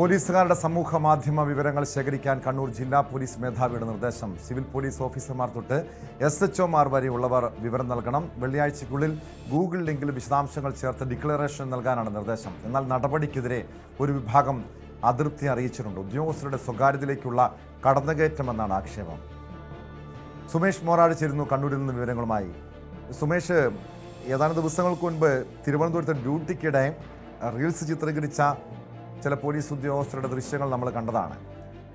പോലീസുകാരുടെ സമൂഹ മാധ്യമ വിവരങ്ങൾ ശേഖരിക്കാൻ കണ്ണൂർ ജില്ലാ പോലീസ് മേധാവിയുടെ നിർദ്ദേശം. സിവിൽ പോലീസ് ഓഫീസർമാർ തൊട്ട് എസ് എച്ച് ഒമാർ വരെയുള്ളവർ വിവരം നൽകണം. വെള്ളിയാഴ്ചയ്ക്കുള്ളിൽ ഗൂഗിൾ ലിങ്കിൽ വിശദാംശങ്ങൾ ചേർത്ത് ഡിക്ലറേഷൻ നൽകാനാണ് നിർദ്ദേശം. എന്നാൽ നടപടിക്കെതിരെ ഒരു വിഭാഗം അതൃപ്തി അറിയിച്ചിട്ടുണ്ട്. ഉദ്യോഗസ്ഥരുടെ സ്വകാര്യതയിലേക്കുള്ള കടന്നുകയറ്റമെന്നാണ് ആക്ഷേപം. സുമേഷ് മോറാട് ചേരുന്നു കണ്ണൂരിൽ നിന്ന് വിവരങ്ങളുമായി. സുമേഷ് ഏതാനും ദിവസങ്ങൾക്ക് മുൻപ് തിരുവനന്തപുരത്തെ ഡ്യൂട്ടിക്കിടെ റീൽസ് ചിത്രീകരിച്ച ചില പോലീസ് ഉദ്യോഗസ്ഥരുടെ ദൃശ്യങ്ങൾ നമ്മൾ കണ്ടതാണ്.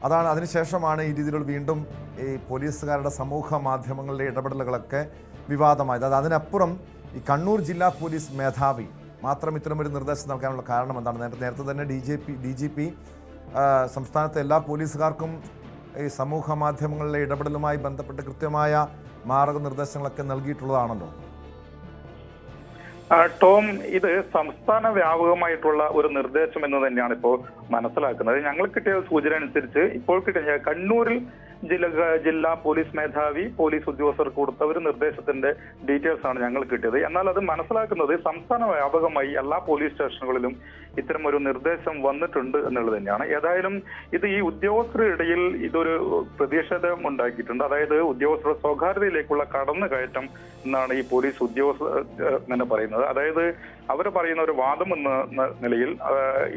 അതാണ് അതിനുശേഷമാണ് ഈ രീതിയിലുള്ള വീണ്ടും ഈ പോലീസുകാരുടെ സമൂഹ മാധ്യമങ്ങളിലെ ഇടപെടലുകളൊക്കെ വിവാദമായത്. അത് അതിനപ്പുറം ഈ കണ്ണൂർ ജില്ലാ പോലീസ് മേധാവി മാത്രം ഇത്തരമൊരു നിർദ്ദേശം നൽകാനുള്ള കാരണം എന്താണ്? നേരത്തെ നേരത്തെ തന്നെ D J P D G P സംസ്ഥാനത്തെ എല്ലാ പോലീസുകാർക്കും ഈ സമൂഹ മാധ്യമങ്ങളിലെ ഇടപെടലുമായി ബന്ധപ്പെട്ട് കൃത്യമായ മാർഗനിർദ്ദേശങ്ങളൊക്കെ നൽകിയിട്ടുള്ളതാണല്ലോ. ടോം ഇത് സംസ്ഥാന വ്യാപകമായിട്ടുള്ള ഒരു നിർദ്ദേശം എന്ന് തന്നെയാണ് ഇപ്പോൾ മനസ്സിലാക്കുന്നത്. ഞങ്ങൾ കിട്ടിയ സൂചന അനുസരിച്ച് ഇപ്പോൾ കിട്ടിയ കണ്ണൂരിൽ ജില്ല ജില്ലാ പോലീസ് മേധാവി പോലീസ് ഉദ്യോഗസ്ഥർക്ക് കൊടുത്ത ഒരു നിർദ്ദേശത്തിന്റെ ഡീറ്റെയിൽസ് ആണ് ഞങ്ങൾ കിട്ടിയത്. എന്നാൽ അത് മനസ്സിലാക്കുന്നത് സംസ്ഥാന വ്യാപകമായി എല്ലാ പോലീസ് സ്റ്റേഷനുകളിലും ഇത്തരം ഒരു നിർദ്ദേശം വന്നിട്ടുണ്ട് എന്നുള്ളത് തന്നെയാണ്. ഏതായാലും ഇത് ഈ ഉദ്യോഗസ്ഥരുടെ ഇടയിൽ ഇതൊരു പ്രതിഷേധം ഉണ്ടാക്കിയിട്ടുണ്ട്. അതായത് ഉദ്യോഗസ്ഥരുടെ സ്വകാര്യതയിലേക്കുള്ള കടന്നുകയറ്റം എന്നാണ് ഈ പോലീസ് ഉദ്യോഗസ്ഥർ തന്നെ പറയുന്നത്. അതായത് അവർ പറയുന്ന ഒരു വാദം എന്ന നിലയിൽ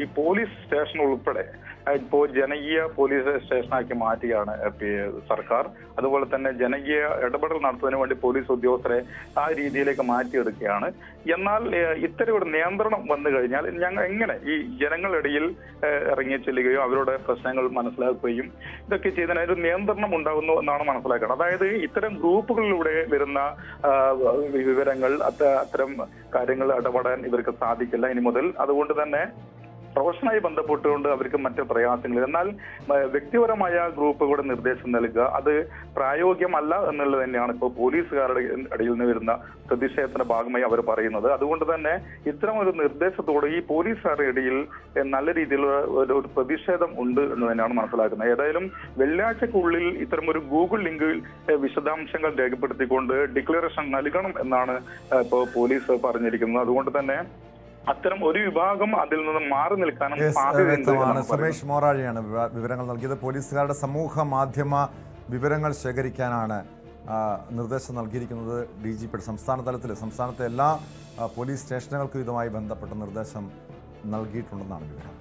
ഈ പോലീസ് സ്റ്റേഷൻ ഉൾപ്പെടെ ഇപ്പോ ജനകീയ പോലീസ് സ്റ്റേഷനാക്കി മാറ്റിയാണ് പി- സർക്കാർ അതുപോലെ തന്നെ ജനകീയ ഇടപെടൽ നടത്തുന്നതിന് വേണ്ടി പോലീസ് ഉദ്യോഗസ്ഥരെ ആ രീതിയിലേക്ക് മാറ്റിയെടുക്കുകയാണ്. എന്നാൽ ഇത്തരം ഒരു നിയന്ത്രണം വന്നു കഴിഞ്ഞാൽ ഞങ്ങൾ എങ്ങനെ ഈ ജനങ്ങളിടയിൽ ഇറങ്ങി ചെല്ലുകയോ അവരുടെ പ്രശ്നങ്ങൾ മനസ്സിലാക്കുകയും ഇതൊക്കെ ചെയ്തതിന് ഒരു നിയന്ത്രണം ഉണ്ടാകുന്നു എന്നാണ് മനസ്സിലാക്കുന്നത് അതായത് ഇത്തരം ഗ്രൂപ്പുകളിലൂടെ വരുന്ന വിവരങ്ങൾ അത്തരം കാര്യങ്ങൾ ഇടപെടാൻ ഇവർക്ക് സാധിക്കില്ല ഇനി മുതൽ. അതുകൊണ്ട് തന്നെ പ്രൊഫഷനായി ബന്ധപ്പെട്ടുകൊണ്ട് അവർക്ക് മറ്റ് പ്രയാസങ്ങൾ. എന്നാൽ വ്യക്തിപരമായ ഗ്രൂപ്പുകളുടെ നിർദ്ദേശം നൽകുക അത് പ്രായോഗികമല്ല എന്നുള്ളത് തന്നെയാണ് ഇപ്പോൾ പോലീസുകാരുടെ ഇടയിൽ നിന്ന് വരുന്ന പ്രതിഷേധത്തിന്റെ ഭാഗമായി അവർ പറയുന്നത്. അതുകൊണ്ട് തന്നെ ഇത്തരം ഒരു നിർദ്ദേശത്തോടെ ഈ പോലീസുകാരുടെ ഇടയിൽ നല്ല രീതിയിലുള്ള ഒരു പ്രതിഷേധം ഉണ്ട് എന്ന് തന്നെയാണ് മനസ്സിലാക്കുന്നത്. ഏതായാലും വെള്ളിയാഴ്ചക്കുള്ളിൽ ഇത്തരം ഒരു ഗൂഗിൾ ലിങ്കിൽ വിശദാംശങ്ങൾ രേഖപ്പെടുത്തിക്കൊണ്ട് ഡിക്ലറേഷൻ നൽകണം എന്നാണ് ഇപ്പോൾ പോലീസ് പറഞ്ഞിരിക്കുന്നത്. അതുകൊണ്ട് തന്നെ അത്തരം ഒരു വിഭാഗം അതിൽ നിന്ന് മാറി നിൽക്കാനും വ്യക്തമാണ്. സുമേഷ് മോറാഴിയാണ് വിവരങ്ങൾ നൽകിയത്. പോലീസുകാരുടെ സമൂഹ മാധ്യമ വിവരങ്ങൾ ശേഖരിക്കാനാണ് നിർദ്ദേശം നൽകിയിരിക്കുന്നത് ഡി ജി പി സംസ്ഥാന തലത്തിൽ സംസ്ഥാനത്തെ എല്ലാ പോലീസ് സ്റ്റേഷനുകൾക്കും ഇതുമായി ബന്ധപ്പെട്ട നിർദ്ദേശം നൽകിയിട്ടുണ്ടെന്നാണ് വിവരം.